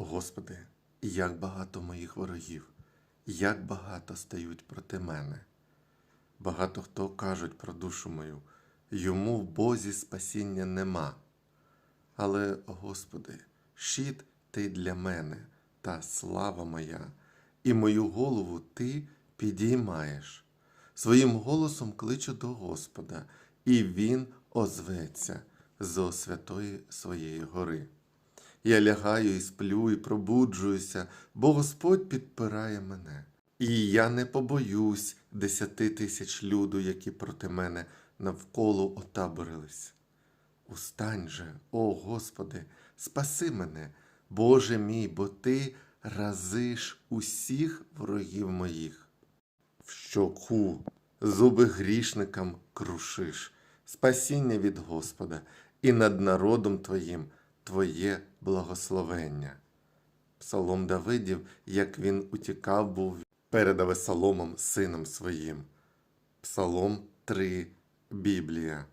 Господи, як багато моїх ворогів, як багато стають проти мене. Багато хто кажуть про душу мою, йому в Бозі спасіння нема. Але, Господи, щит Ти для мене та слава моя, і мою голову Ти підіймаєш. Своїм голосом кличу до Господа, і Він озветься зо святої своєї гори. Я лягаю і сплю, і пробуджуюся, бо Господь підпирає мене. І я не побоюсь десяти тисяч люду, які проти мене навколо отаборились. Устань же, о Господи, спаси мене, Боже мій, бо Ти разиш усіх ворогів моїх. В щоку зуби грішникам крушиш, спасіння від Господа, і над народом Твоїм Твоє благословення. Псалом Давидів, як він утікав, був перед Авесоломом, сином своїм. Псалом 3, Біблія.